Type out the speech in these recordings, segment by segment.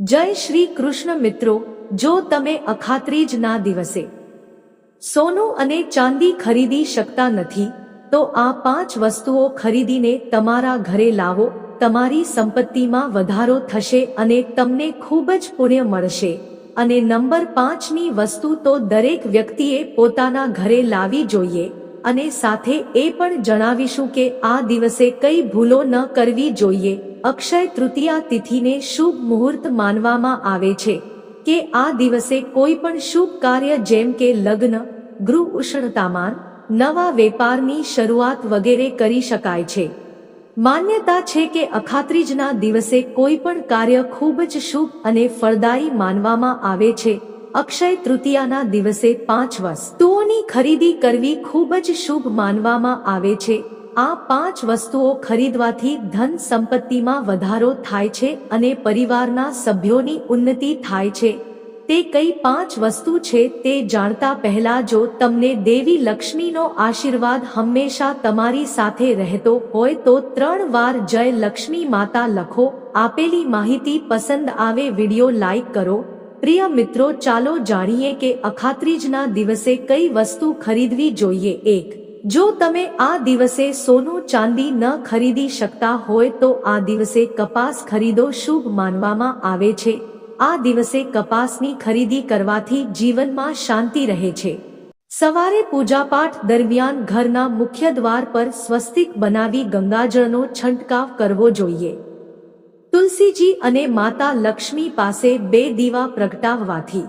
જય શ્રી કૃષ્ણ મિત્રો, જો તમે અખાત્રીજના દિવસે સોનું અને ચાંદી ખરીદી શકતા નથી, તો આ પાંચ વસ્તુઓ ખરીદીને તમારા ઘરે લાવો, તમારી સંપત્તિમાં વધારો થશે અને તમને ખૂબ જ પુણ્ય મળશે. અને નંબર પાંચની વસ્તુ તો દરેક વ્યક્તિએ પોતાના ઘરે લાવી જોઈએ. અને સાથે એ પણ જણાવીશું કે આ દિવસે કઈ ભૂલો ન કરવી જોઈએ. અક્ષય તૃતીયા તિથિને શુભ મુહૂર્ત માનવામાં આવે છે કે આ દિવસે કોઈ પણ શુભ કાર્ય જેમ કે લગ્ન, ગૃહ ઉષ્ણતામાન, નવા વેપારની શરૂઆત વગેરે કરી શકાય છે. માન્યતા છે કે અખાત્રીજના દિવસે કોઈ પણ કાર્ય ખૂબ જ શુભ અને ફળદાયી માનવામાં આવે છે. અક્ષય તૃતીયાના દિવસે પાંચ વસ્તુઓની ખરીદી કરવી ખૂબ જ શુભ માનવામાં આવે છે. આ પાંચ વસ્તુઓ ખરીદવાથી ધન સંપત્તિમાં વધારો થાય છે અને પરિવારના સભ્યોની ઉન્નતિ થાય છે. તે કઈ પાંચ વસ્તુ છે તે જાણતા પહેલા જો તમને દેવી લક્ષ્મીનો આશીર્વાદ હંમેશા તમારી સાથે રહેતો હોય તો ત્રણ વાર જય લક્ષ્મી માતા લખો. આપેલી માહિતી પસંદ આવે વિડિયો લાઈક કરો. પ્રિય મિત્રો, ચાલો જાણીએ કે અખાત્રીજના દિવસે કઈ વસ્તુ ખરીદવી જોઈએ. એક, જો તમે આ દિવસે સોનું ચાંદી ન ખરીદી શકતા હોય તો આ દિવસે કપાસ ખરીદો શુભ માનવામાં આવે છે. આ દિવસે કપાસની ખરીદી કરવાથી જીવનમાં શાંતિ રહે છે. સવારે પૂજાપાઠ દરમિયાન ઘરના મુખ્ય દ્વાર પર સ્વસ્તિક બનાવી ગંગાજળનો છંટકાવ કરવો જોઈએ. તુલસીજી અને માતા લક્ષ્મી પાસે બે દીવા પ્રગટાવવાથી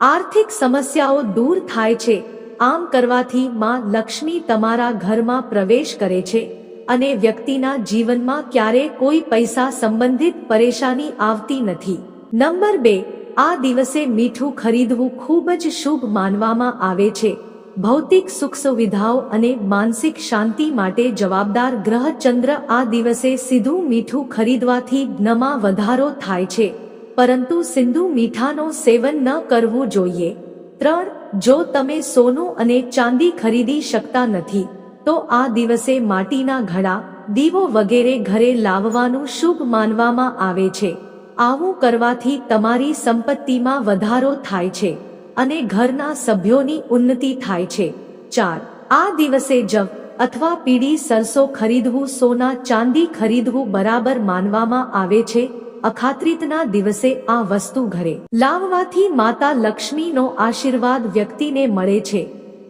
આર્થિક સમસ્યાઓ દૂર થાય છે. આમ કરવાથી માં લક્ષ્મી તમારા ઘરમાં પ્રવેશ કરે છે અને વ્યક્તિના જીવનમાં ક્યારે કોઈ પૈસા સંબંધિત પરેશાની આવતી નથી. નંબર બે, આ દિવસે મીઠું ખરીદવું ખૂબ જ શુભ માનવામાં આવે છે. ભૌતિક સુખ સુવિધાઓ અને માનસિક શાંતિ માટે જવાબદાર ગ્રહ ચંદ્ર આ દિવસે સીધું મીઠું ખરીદવાથી જ્ઞમાં વધારો થાય છે. પરંતુ સિંધુ મીઠાનો સેવન ન કરવું જોઈએ. ત્રણ, જો તમે સોનું અને ચાંદી ખરીદી શકતા નથી, તો આ દિવસે માટીના ઘડા, દીવો વગેરે ઘરે લાવવાનું શુભ માનવામાં આવે છે. આવું કરવાથી તમારી સંપત્તિમાં વધારો થાય છે. અને ઘરના સભ્યોની ઉન્નતિ થાય છે. ચાર, આ દિવસે જવ અથવા પીળી સરસો ખરીદવું સોના ચાંદી ખરીદવું બરાબર માનવામાં આવે છે. અખાત્રિતના દિવસે આ વસ્તુ ઘરે. લાવવાથી માતા લક્ષ્મીનો આશીર્વાદ વ્યક્તિને મળે છે.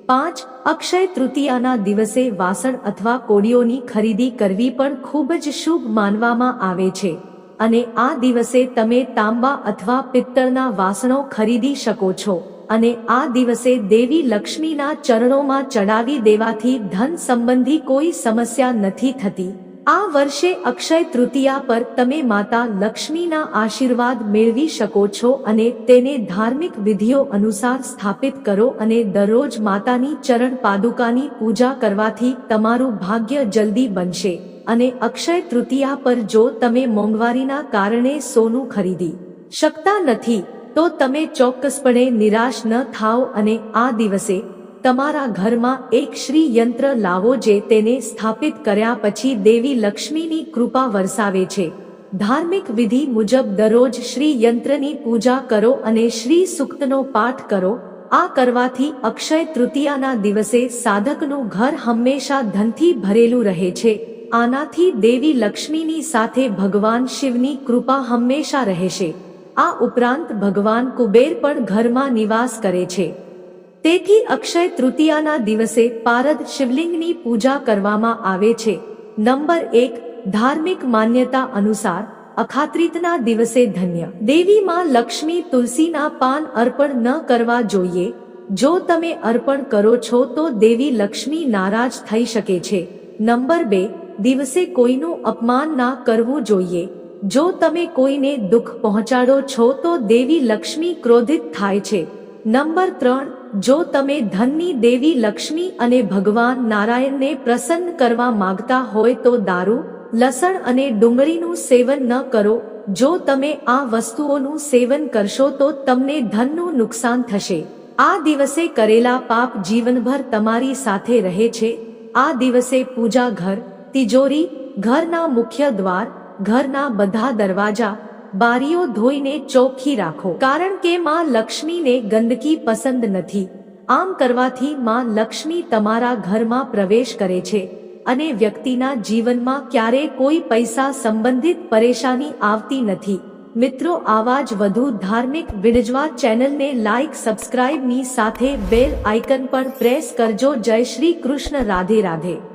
પાંચ, અક્ષય તૃતીયાના દિવસે વાસણ અથવા કોડીઓની ખરીદી કરવી પણ ખૂબ જ શુભ માનવામાં આવે છે. અને આ દિવસે તમે તાંબા અથવા પિત્તળના વાસણો ખરીદી શકો છો. અને આ દિવસે દેવી લક્ષ્મીના ચરણોમાં ચડાવી દેવાથી ધન સંબંધી કોઈ સમસ્યા નથી થતી. આ વર્ષે અક્ષય તૃતીયા પર તમે માતા લક્ષ્મીના આશીર્વાદ મેળવી શકો છો અને તેને ધાર્મિક વિધિઓ અનુસાર સ્થાપિત કરો અને દરરોજ માતાની ચરણ પાદુકાની પૂજા કરવાથી તમારું ભાગ્ય જલ્દી બનશે. અને અક્ષય તૃતીયા પર જો તમે મોંઘવારીના કારણે સોનું ખરીદી શકતા નથી તો તમે ચોક્કસપણે નિરાશ ન થાઓ અને આ દિવસે તમારા ઘરમાં એક શ્રી યંત્ર લાવો જે તેને સ્થાપિત કર્યા પછી દેવી લક્ષ્મીની કૃપા વરસાવે છે. ધાર્મિક વિધિ મુજબ દરરોજ શ્રી યંત્રની પૂજા કરો અને શ્રી સુક્તનો પાઠ કરો. આ કરવાથી અક્ષય તૃતીયાના દિવસે સાધકનું ઘર હંમેશા ધનથી ભરેલું રહે છે. આનાથી દેવી લક્ષ્મીની સાથે ભગવાન શિવની કૃપા હંમેશા રહેશે. આ ઉપરાંત ભગવાન કુબેર પણ ઘરમાં નિવાસ કરે છે. તેથી અક્ષય તૃતીયાના દિવસે પારદ શિવલિંગની પૂજા કરવામાં આવે છે. નંબર એક, ધાર્મિક માન્યતા અનુસાર, અખાત્રિતના દિવસે ધન્ય. દેવી માં લક્ષ્મી તુલસીના પાન અર્પણ ન કરવા જોઈએ. જો તમે અર્પણ કરો છો તો દેવી લક્ષ્મી નારાજ થઈ શકે છે. નંબર બે, દિવસે કોઈનું અપમાન ના કરવું જોઈએ. જો તમે કોઈને દુઃખ પહોંચાડો છો તો દેવી લક્ષ્મી ક્રોધિત થાય છે. નંબર ત્રણ, જો તમે ધનની દેવી લક્ષ્મી અને ભગવાન નારાયણને પ્રસન્ન કરવા માંગતા હોય તો દારૂ, લસણ અને ડુંગળીનું સેવન ન કરો. જો તમે આ વસ્તુઓનું સેવન કરશો તો તમને ધનનું નુકસાન થશે. આ દિવસે કરેલા પાપ જીવનભર તમારી સાથે રહે છે. આ દિવસે પૂજા ઘર તિજોરી, ઘરના મુખ્ય દ્વાર ઘરના બધા દરવાજા બારીઓ ધોઈને ચોખ્ખી રાખો. કારણ કે માં લક્ષ્મીને ગંદકી પસંદ નથી. આમ કરવાથી માં લક્ષ્મી તમારા ઘરમાં પ્રવેશ કરે છે અને વ્યક્તિના જીવનમાં ક્યારે કોઈ પૈસા સંબંધિત પરેશાની આવતી નથી. મિત્રો, આવા જ વધુ ધાર્મિક વિડજવા ચેનલને લાઇક સબસ્ક્રાઇબની સાથે બેલ આઇકન પર પ્રેસ કરજો. જય શ્રી કૃષ્ણ. રાધે રાધે.